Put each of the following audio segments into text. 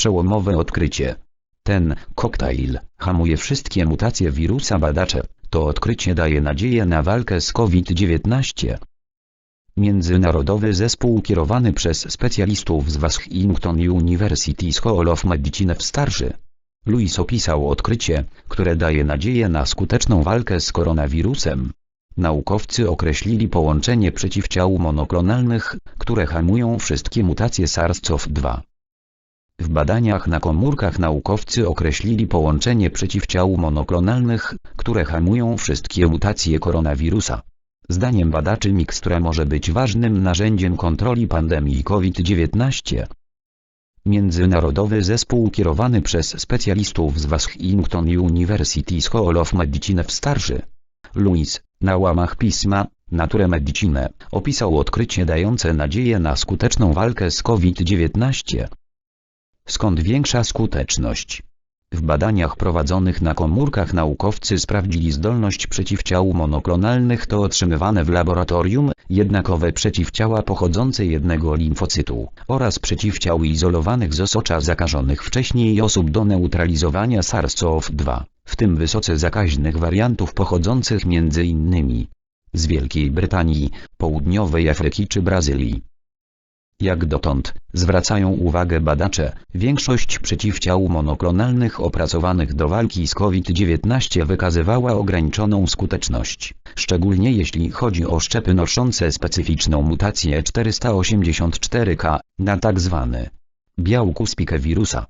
Przełomowe odkrycie. Ten koktajl hamuje wszystkie mutacje wirusa badacze. To odkrycie daje nadzieję na walkę z COVID-19. Międzynarodowy zespół kierowany przez specjalistów z Washington University School of Medicine w Starszy. Louis opisał odkrycie, które daje nadzieję na skuteczną walkę z koronawirusem. Naukowcy określili połączenie przeciwciał monoklonalnych, które hamują wszystkie mutacje SARS-CoV-2. Badaniach na komórkach naukowcy określili połączenie przeciwciał monoklonalnych, które hamują wszystkie mutacje koronawirusa. Zdaniem badaczy mikstura może być ważnym narzędziem kontroli pandemii COVID-19. Międzynarodowy zespół kierowany przez specjalistów z Washington University School of Medicine w Starszy. Louis, na łamach pisma, Nature Medicine, opisał odkrycie dające nadzieję na skuteczną walkę z COVID-19. Skąd większa skuteczność? W badaniach prowadzonych na komórkach naukowcy sprawdzili zdolność przeciwciał monoklonalnych to otrzymywane w laboratorium, jednakowe przeciwciała pochodzące jednego limfocytu, oraz przeciwciał izolowanych z osocza zakażonych wcześniej osób do neutralizowania SARS-CoV-2, w tym wysoce zakaźnych wariantów pochodzących m.in. z Wielkiej Brytanii, Południowej Afryki czy Brazylii. Jak dotąd, zwracają uwagę badacze, większość przeciwciał monoklonalnych opracowanych do walki z COVID-19 wykazywała ograniczoną skuteczność, szczególnie jeśli chodzi o szczepy noszące specyficzną mutację 484K, na tzw. białku spike wirusa.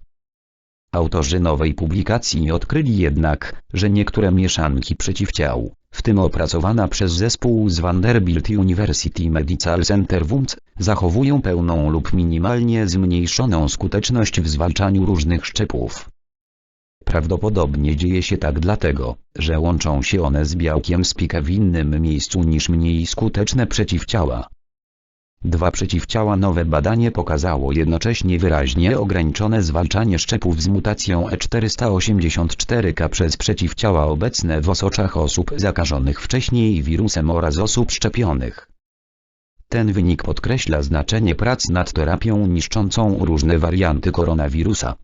Autorzy nowej publikacji odkryli jednak, że niektóre mieszanki przeciwciał, w tym opracowana przez zespół z Vanderbilt University Medical Center WUMC, zachowują pełną lub minimalnie zmniejszoną skuteczność w zwalczaniu różnych szczepów. Prawdopodobnie dzieje się tak dlatego, że łączą się one z białkiem spike w innym miejscu niż mniej skuteczne przeciwciała. Dwa przeciwciała Nowe badanie pokazało jednocześnie wyraźnie ograniczone zwalczanie szczepów z mutacją E484K przez przeciwciała obecne w osoczach osób zakażonych wcześniej wirusem oraz osób szczepionych. Ten wynik podkreśla znaczenie prac nad terapią niszczącą różne warianty koronawirusa.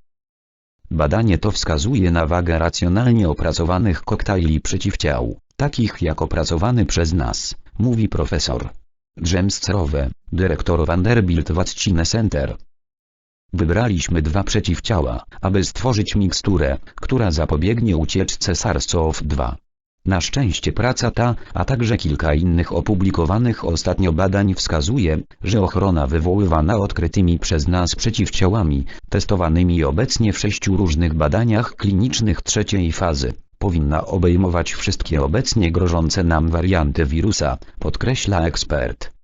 Badanie to wskazuje na wagę racjonalnie opracowanych koktajli przeciwciał, takich jak opracowany przez nas, mówi profesor. James Cerowe, dyrektor Vanderbilt Vaccine Center. Wybraliśmy dwa przeciwciała, aby stworzyć miksturę, która zapobiegnie ucieczce SARS-CoV-2. Na szczęście praca ta, a także kilka innych opublikowanych ostatnio badań wskazuje, że ochrona wywoływana odkrytymi przez nas przeciwciałami, testowanymi obecnie w sześciu różnych badaniach klinicznych trzeciej fazy, powinna obejmować wszystkie obecnie grożące nam warianty wirusa, podkreśla ekspert.